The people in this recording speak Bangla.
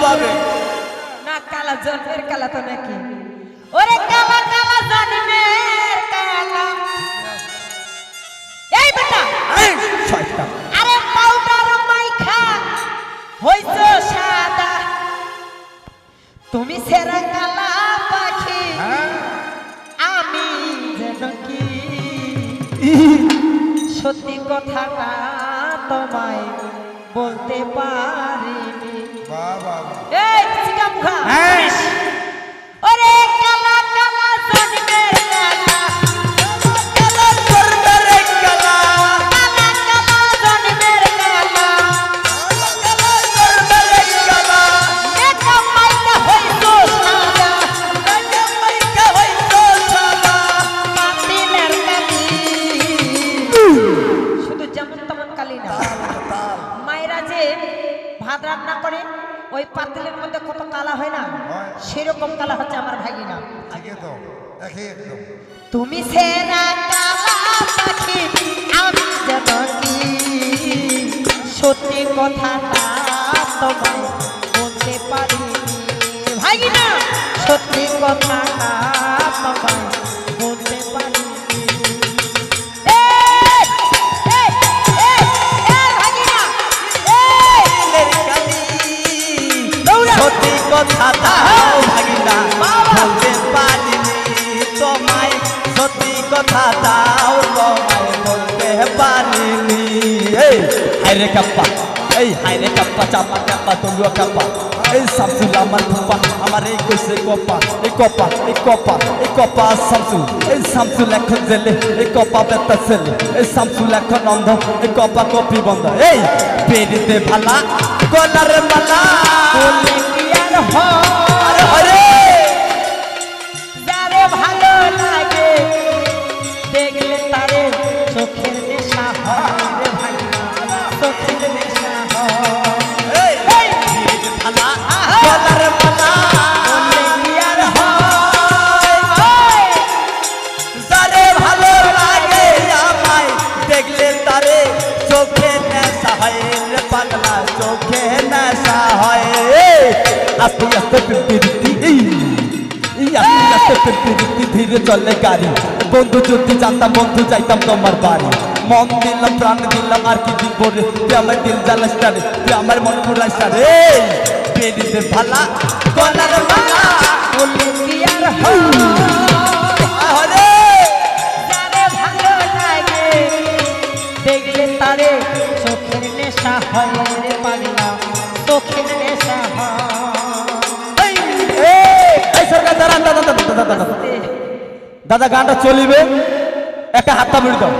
ভালোভাবে না কালা জন্মের কালা তো নাকি ওরে কালা কালা জন্মের কালা এই বেটা এই, শয়তান। আরে পাউডার মাইখা হইছো সাদা তুমি সেরা কালা পাখি? আমি যেন কি সত্যি কথাটা তোমায় বলতে বাহ। এই চিকা মুখা হ্যাঁ। ওরে কালা কালা শুধু যেমন তেমন কালি না। মায়েরা যে ভাত রান্না করে ওই পাতিলের মধ্যে কত কালা হয় না? সেরকম কালা হচ্ছে আমার ভাগিনা। তো। তুমি সেরা কালা পাখি আমি যেন সত্যি কথাটা তোমায় কথা তাও ভাগিনা বলতে পারিনি তোমায়, সত্যি কথা তাও তোমায় বলতে পারিনি। এই হাইরে কাপ্পা, এই হাইরে কাপ্পা, চাপা কাপ্পা তলুয়া কাপ্পা। এই শামসুল, আমার ফুপা আমার এই কইছে কপা, এই কপা এই কপা এই কপা শামসুল। এই শামসুল এখন জেলে, এই কপা বেতা ছেলে। এই শামসুল এখন অন্ধ, এই কপা কপি বন্ধ। এই পেরিতে ভালা, গলার মালা হয়? পাগলা চোখে নেশা হয়। আস্তে আস্তে পিপিরিতি আস্তে আস্তে পিপিরিতি ধীরে চলে গাড়ি। বন্ধু যদি জানতাম, বন্ধু যাইতাম তোমার বাড়ি। মন দিলাম, প্রাণ দিলাম, আর কি দিব রে? তুই আমার দিল জ্বালাস রে, তুই আমার মন পুরাইস রে। পেরিতে ভালা গলার হয়? দাদা গানটা চলিবে একটা হাতটা মুড়ি দাও